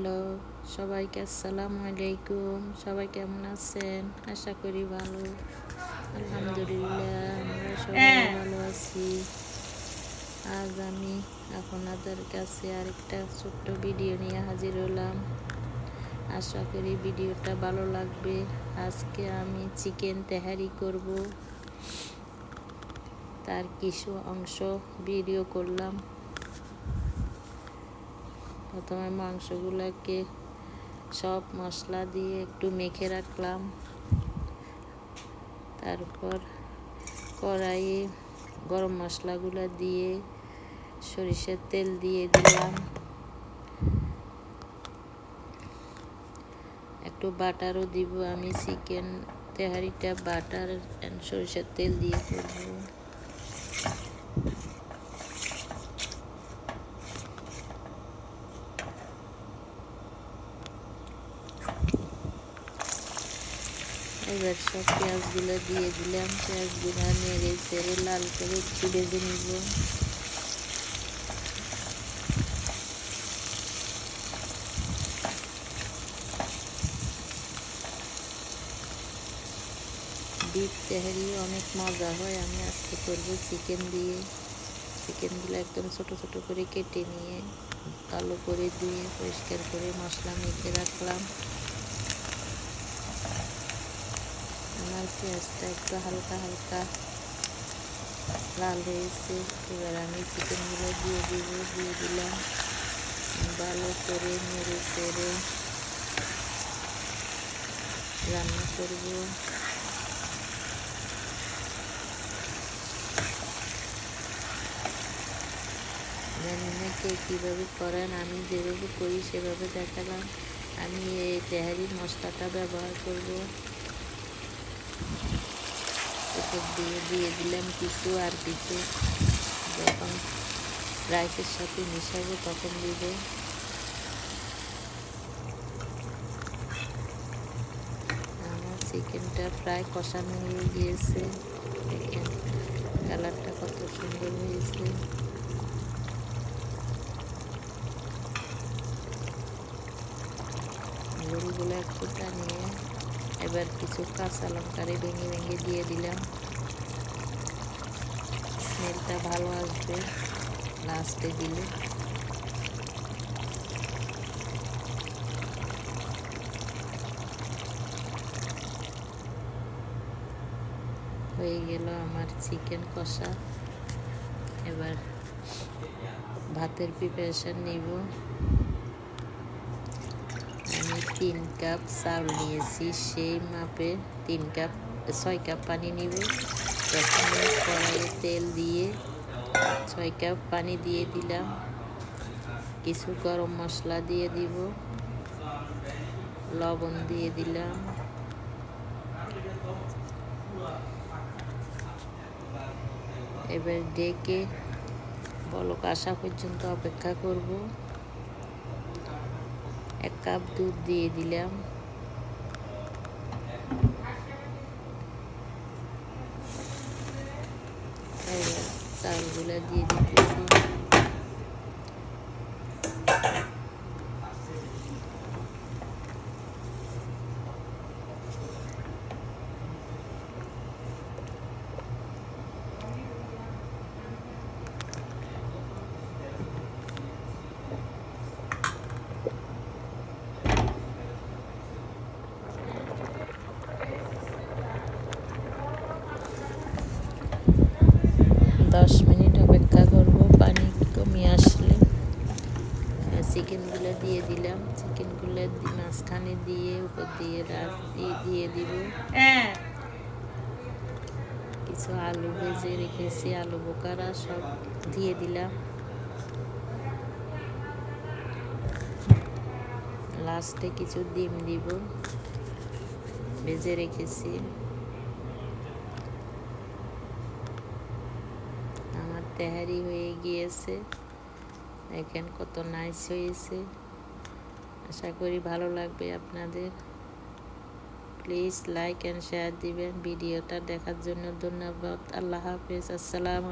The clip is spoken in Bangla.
হ্যালো সবাইকে আসসালামু আলাইকুম। সবাই কেমন আছেন? আশা করি ভালো। আলহামদুলিল্লাহ আমরা সবাই ভালো আছি। আজ আমি আপনাদের কাছে আরেকটা ছোট্ট ভিডিও নিয়ে হাজির হলাম। আশা করি ভিডিওটা ভালো লাগবে। আজকে আমি চিকেন তেহারি করব। তার কিছু অংশ ভিডিও করলাম। প্রথমে মাংসগুলোকে সব মশলা দিয়ে একটু মেখে রাখলাম। তারপর কড়াইয়ে গরম মশলাগুলো দিয়ে সরিষার তেল দিয়ে দিলাম। একটু বাটারও দিব আমি, চিকেন, তেহারিটা, বাটার সরিষার তেল দিয়ে করব। এবার সব পেঁয়াজগুলো দিয়ে দিলাম। পেঁয়াজগুলো নেড়ে চেড়ে লাল করে একটু ভেজে নিব। বিফ তেহারি অনেক মজা হয়। আমি আজকে করব চিকেন দিয়ে। চিকেনগুলো একদম ছোট ছোট করে কেটে নিয়ে ভালো করে ধুয়ে পরিষ্কার করে মশলা মেখে রাখলাম আমার পেঁয়াজটা একটু হালকা হালকা লাল হয়েছে। এবার আমি চিকেনগুলো দিয়ে দিব, দিয়ে দিলাম। ভালো করে নেড়ে চেড়ে রান্না করব। জানি না কে কীভাবে করেন, আমি যেভাবে করি সেভাবে দেখালাম। আমি এই তেহারির মশলাটা ব্যবহার করব। উপর দিয়ে দিয়ে দিলাম কিছু আর কিছু। যখন রাইসের সাথে মিশাবো তখন দিব। আমার চিকেনটা প্রায় কষানো হয়ে গিয়েছে। কালারটা কত সুন্দর হয়েছে। ঝোলগুলো একটু টানিয়ে এবার কিছু কাঁচা লঙ্কারে ভেঙে ভেঙে দিয়ে দিলাম। স্মেলটা ভালো আসবে লাস্টে দিলে। হয়ে গেল আমার চিকেন কষা। এবার ভাতের প্রিপারেশন নিব। তিন কাপ চাউল নিয়েছি, সেই মাপে তিন কাপ, ছয় কাপ পানি নিব। প্রথমে কড়াইয়ে তেল দিয়ে ছয় কাপ পানি দিয়ে দিলাম। কিছু গরম মশলা দিয়ে দিব। লবণ দিয়ে দিলাম। এবার ডেকে বলক আসা পর্যন্ত অপেক্ষা করব। এক কাপ দুধ দিয়ে দিলাম চাউলগুলো দিয়ে দিতেছি দশ মিনিট অপেক্ষা করব পানি কমিয়ে আসলে। চিকেনগুলো দিয়ে দিলাম। চিকেনগুলো মাঝখানে দিয়ে উপর দিয়ে রাত দিয়ে দিয়ে দিব। কিছু আলু ভেজে রেখেছি আলু বোকারা সব দিয়ে দিলাম। লাস্টে কিছু ডিম দিব। ভেজে রেখেছি আমার তেহারি হয়ে গিয়েছে। দেখেন কত নাইস হয়েছে। আশা করি ভালো লাগবে আপনাদের। প্লিজ লাইক অ্যান্ড শেয়ার দিবেন। ভিডিওটা দেখার জন্য ধন্যবাদ। আল্লাহ হাফেজ। আসসালাম